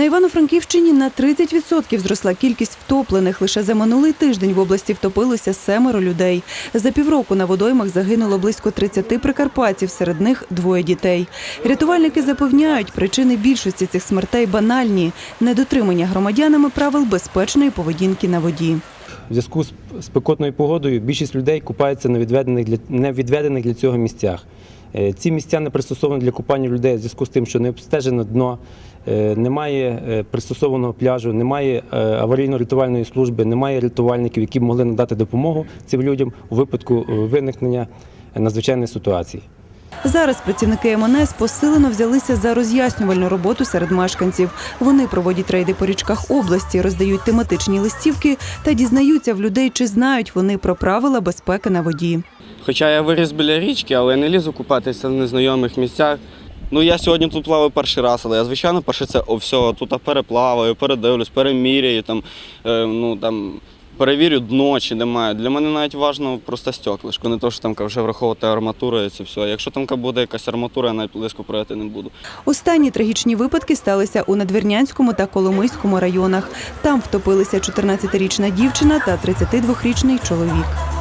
На Івано-Франківщині на 30% зросла кількість втоплених. Лише за минулий тиждень в області втопилося семеро людей. За півроку на водоймах загинуло близько 30 прикарпатців, серед них двоє дітей. Рятувальники запевняють, причини більшості цих смертей банальні – недотримання громадянами правил безпечної поведінки на воді. В зв'язку з спекотною погодою більшість людей купаються на відведених для невідведених для цього місцях. Е, Ці місця не пристосовані для купання людей в зв'язку з тим, що не обстежено дно, немає е, пристосованого пляжу, немає е, аварійно-рятувальної служби, немає рятувальників, які б могли надати допомогу цим людям у випадку е, виникнення надзвичайної ситуації. Зараз працівники МНС посилено взялися за роз'яснювальну роботу серед мешканців. Вони проводять рейди по річках області, роздають тематичні листівки та дізнаються в людей, чи знають вони про правила безпеки на воді. Хоча я виріс біля річки, але не лізу купатися в незнайомих місцях. Ну я сьогодні тут плаваю перший раз, але я звичайно перше це о, все, тут переплаваю, передивлюсь, переміряю, там, е, ну, там, перевірю дно, чи немає. Для мене навіть важливо просто стеклишко, не то, що там вже враховувати арматуру і це все. Якщо там буде якась арматура, я навіть близько прояти не буду. Останні трагічні випадки сталися у Надвірнянському та Коломийському районах. Там втопилися 14-річна дівчина та 32-річний чоловік.